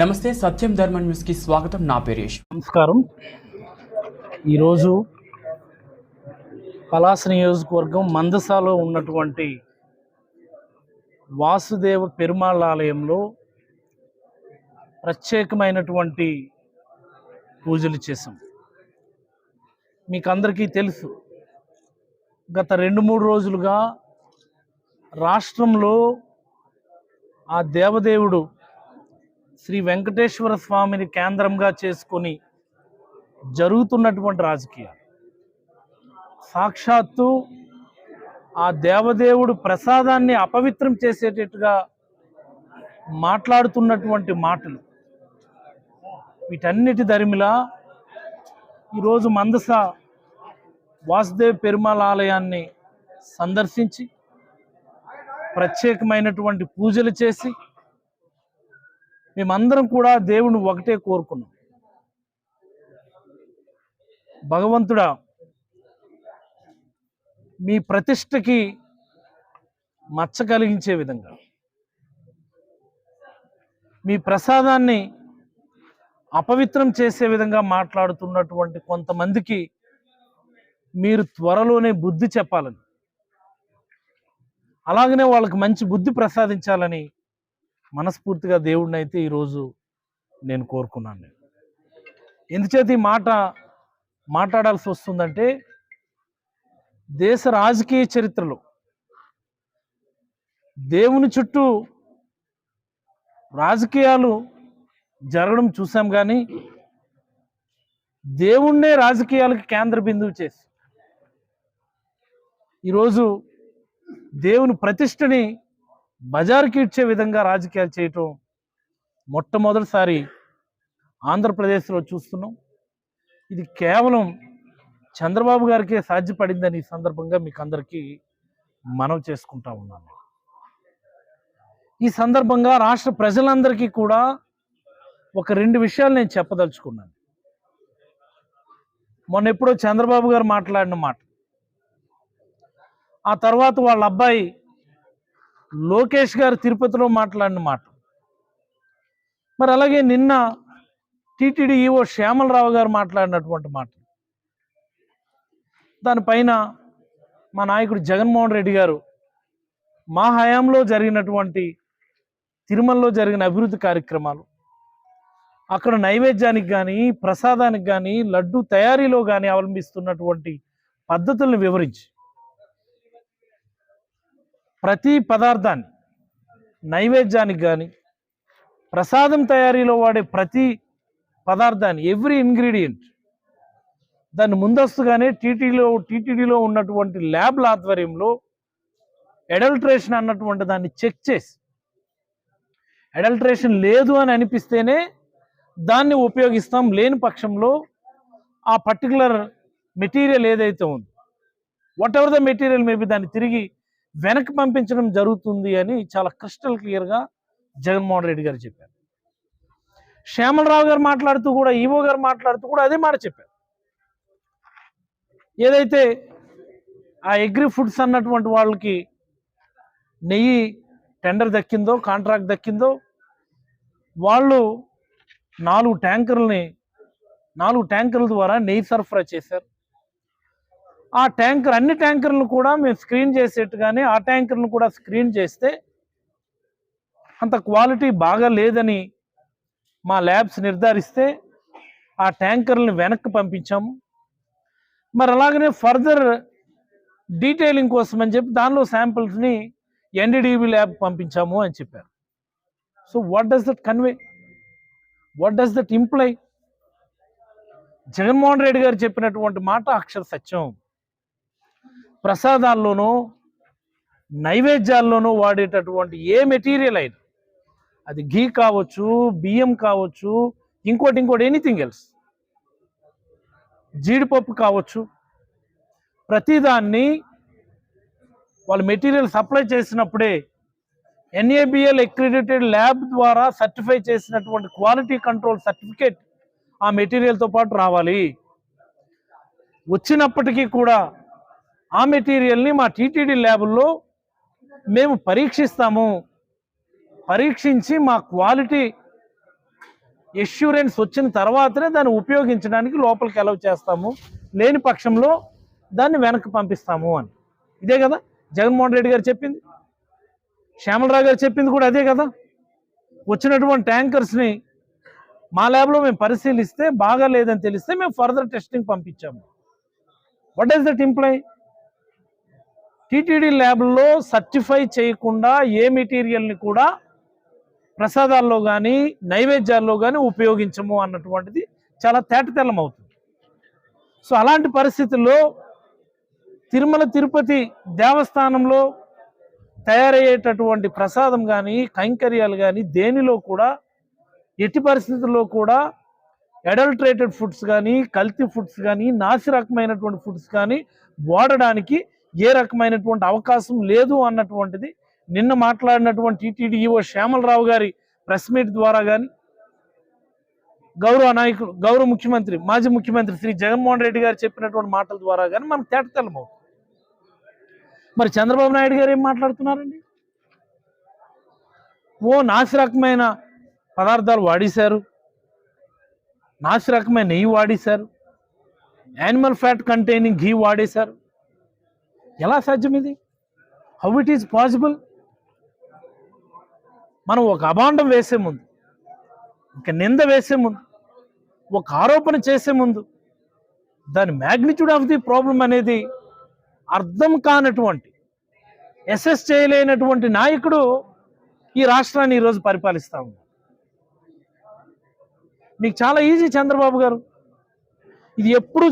నమస్తే సత్యం ధర్మ న్యూస్కి స్వాగతం. నా పేరు నమస్కారం. ఈరోజు పలాస నియోజకవర్గం మందసాలో ఉన్నటువంటి వాసుదేవ పెరుమాళ్ ఆలయంలో ప్రత్యేకమైనటువంటి పూజలు చేశాం. మీకు అందరికీ తెలుసు గత రెండు మూడు రోజులుగా రాష్ట్రంలో ఆ దేవదేవుడు శ్రీ వెంకటేశ్వర స్వామిని కేంద్రంగా చేసుకొని జరుగుతున్నటువంటి రాజకీయాలు. సాక్షాత్తు ఆ దేవదేవుడు ప్రసాదాన్ని అపవిత్రం చేసేటట్టుగా మాట్లాడుతున్నటువంటి మాటలు. వీటన్నిటి దరిమిలా ఈరోజు మందస వాసుదేవ్ పెరుమాల ఆలయాన్ని సందర్శించి ప్రత్యేకమైనటువంటి పూజలు చేసి మేమందరం కూడా దేవుని ఒకటే కోరుకున్నాం. భగవంతుడా మీ ప్రతిష్టకి మచ్చ కలిగించే విధంగా మీ ప్రసాదాన్ని అపవిత్రం చేసే విధంగా మాట్లాడుతున్నటువంటి కొంతమందికి మీరు త్వరలోనే బుద్ధి చెప్పాలని అలాగనే వాళ్ళకి మంచి బుద్ధి ప్రసాదించాలని మనస్ఫూర్తిగా దేవుడిని అయితే ఈరోజు నేను కోరుకున్నాను నేను. ఎందుచేత ఈ మాట మాట్లాడాల్సి వస్తుందంటే దేశ రాజకీయ చరిత్రలో దేవుని చుట్టూ రాజకీయాలు జరగడం చూసాం కానీ దేవుణ్ణే రాజకీయాలకు కేంద్ర బిందువు చేసి ఈరోజు దేవుని ప్రతిష్టని బజారుకి ఇచ్చే విధంగా రాజకీయాలు చేయటం మొట్టమొదటిసారి ఆంధ్రప్రదేశ్లో చూస్తున్నాం. ఇది కేవలం చంద్రబాబు గారికే సాధ్యపడిందని ఈ సందర్భంగా మీకు అందరికీ మనవి చేసుకుంటా ఉన్నాను. ఈ సందర్భంగా రాష్ట్ర ప్రజలందరికీ కూడా ఒక రెండు విషయాలు నేను చెప్పదలుచుకున్నాను. మొన్న ఎప్పుడో చంద్రబాబు గారు మాట్లాడిన మాట. ఆ తర్వాత వాళ్ళ అబ్బాయి లోకేష్ గారు తిరుపతిలో మాట్లాడిన మాట. మరి అలాగే నిన్న టీటీడీ ఈవో శ్యామలరావు గారు మాట్లాడినటువంటి మాట. దానిపైన మా నాయకుడు జగన్మోహన్ రెడ్డి గారు మా హయాంలో జరిగినటువంటి తిరుమలలో జరిగిన అభివృద్ధి కార్యక్రమాలు అక్కడ నైవేద్యానికి కానీ ప్రసాదానికి కానీ లడ్డు తయారీలో కానీ అవలంబిస్తున్నటువంటి పద్ధతులను వివరించి ప్రతి పదార్థాన్ని నైవేద్యానికి కానీ ప్రసాదం తయారీలో వాడే ప్రతి పదార్థాన్ని ఎవ్రీ ఇంగ్రీడియంట్ దాన్ని ముందస్తుగానే టీటీలో టీటీడీలో ఉన్నటువంటి ల్యాబ్ల ఆధ్వర్యంలో ఎడల్ట్రేషన్ అన్నటువంటి దాన్ని చెక్ చేసి ఎడల్ట్రేషన్ లేదు అని అనిపిస్తేనే దాన్ని ఉపయోగిస్తాం లేని పక్షంలో ఆ పర్టికులర్ మెటీరియల్ ఏదైతే ఉందో whatever the material maybe దాన్ని తిరిగి వెనక్కి పంపించడం జరుగుతుంది అని చాలా క్రిస్టల్ క్లియర్గా జగన్మోహన్ రెడ్డి గారు చెప్పారు. శ్యామలరావు గారు మాట్లాడుతూ కూడా ఈవో గారు మాట్లాడుతూ కూడా అదే మాట చెప్పారు. ఏదైతే ఆ అగ్రి ఫుడ్స్ అన్నటువంటి వాళ్ళకి నెయ్యి టెండర్ దక్కిందో కాంట్రాక్ట్ దక్కిందో వాళ్ళు నాలుగు ట్యాంకర్లని నాలుగు ట్యాంకర్ల ద్వారా నెయ్యి సరఫరా చేశారు. ఆ ట్యాంకర్ అన్ని ట్యాంకర్లను కూడా మేము స్క్రీన్ చేసేట్టుగానే ఆ ట్యాంకర్ను కూడా స్క్రీన్ చేస్తే అంత క్వాలిటీ బాగా లేదని మా ల్యాబ్స్ నిర్ధారిస్తే ఆ ట్యాంకర్లను వెనక్కి పంపించాము. మరి అలాగనే ఫర్దర్ డీటెయిలింగ్ కోసం అని చెప్పి దానిలో శాంపిల్స్ని ఎన్డీడీబీ ల్యాబ్ పంపించాము అని చెప్పారు. So what does that convey what does that imply? Jaganmohan Reddy garu చెప్పినటువంటి మాట అక్షర సత్యం. ప్రసాదాల్లోనూ నైవేద్యాల్లోనూ వాడేటటువంటి ఏ మెటీరియల్ అయినా అది ఘీ కావచ్చు బియ్యం కావచ్చు ఇంకోటి ఇంకోటి ఎనీథింగ్ ఎల్స్. జీడిపప్పు కావచ్చు ప్రతిదాన్ని వాళ్ళు మెటీరియల్ సప్లై చేసినప్పుడే ఎన్ఏబిఎల్ అక్రిడిటెడ్ ల్యాబ్ ద్వారా సర్టిఫై చేసినటువంటి క్వాలిటీ కంట్రోల్ సర్టిఫికేట్ ఆ మెటీరియల్తో పాటు రావాలి. వచ్చినప్పటికీ కూడా ఆ మెటీరియల్ని మా టీటీడీ ల్యాబుల్లో మేము పరీక్షిస్తాము. పరీక్షించి మా క్వాలిటీ ఎష్యూరెన్స్ వచ్చిన తర్వాతనే దాన్ని ఉపయోగించడానికి లోపలికి అలౌ చేస్తాము. లేని పక్షంలో దాన్ని వెనక్కి పంపిస్తాము అని. ఇదే కదా? జగన్మోహన్ రెడ్డి గారు చెప్పింది. శ్యామలరావు గారు చెప్పింది కూడా అదే కదా? వచ్చినటువంటి ట్యాంకర్స్ని మా ల్యాబ్లో మేము పరిశీలిస్తే బాగా లేదని తెలిస్తే మేము further testing పంపించాము. What is that imply TTD ల్యాబ్లో సర్టిఫై చేయకుండా ఏ మెటీరియల్ని కూడా ప్రసాదాల్లో కానీ నైవేద్యాల్లో కానీ ఉపయోగించము అన్నటువంటిది చాలా తేటతెల్లం అవుతుంది. సో అలాంటి పరిస్థితుల్లో తిరుమల తిరుపతి దేవస్థానంలో తయారయ్యేటటువంటి ప్రసాదం కానీ కైంకర్యాలు కానీ దేనిలో కూడా ఎట్టి పరిస్థితుల్లో కూడా అడల్ట్రేటెడ్ ఫుడ్స్ కానీ కల్తీ ఫుడ్స్ కానీ నాసి రకమైనటువంటి ఫుడ్స్ కానీ వాడడానికి ఏ రకమైనటువంటి అవకాశం లేదు అన్నటువంటిది నిన్న మాట్లాడినటువంటి టీటీడీఓ శ్యామలరావు గారి ప్రెస్ మీట్ ద్వారా కానీ గౌరవ నాయకులు గౌరవ ముఖ్యమంత్రి మాజీ ముఖ్యమంత్రి శ్రీ జగన్మోహన్ రెడ్డి గారు చెప్పినటువంటి మాటల ద్వారా కానీ మనం తేటతెల్లం మరి చంద్రబాబు నాయుడు గారు ఏం మాట్లాడుతున్నారండి? ఓ నాసి రకమైన పదార్థాలు వాడేశారు. నాసి రకమైన నెయ్యి వాడేశారు. యానిమల్ ఫ్యాట్ కంటైనింగ్ ఘీ వాడేశారు. ఎలా సాధ్యం ఇది హౌ ఇట్ ఈజ్ పాసిబుల్ మనం ఒక అభాండం వేసే ముందు ఒక నింద వేసే ముందు ఒక ఆరోపణ చేసే ముందు దాని మ్యాగ్నిట్యూడ్ ఆఫ్ ది ప్రాబ్లం అనేది అర్థం కానటువంటి ఎస్ఎస్ చేయలేనటువంటి నాయకుడు ఈ రాష్ట్రాన్ని ఈరోజు పరిపాలిస్తా ఉన్నారు మీకు చాలా ఈజీ చంద్రబాబు గారు. ఇది ఎప్పుడు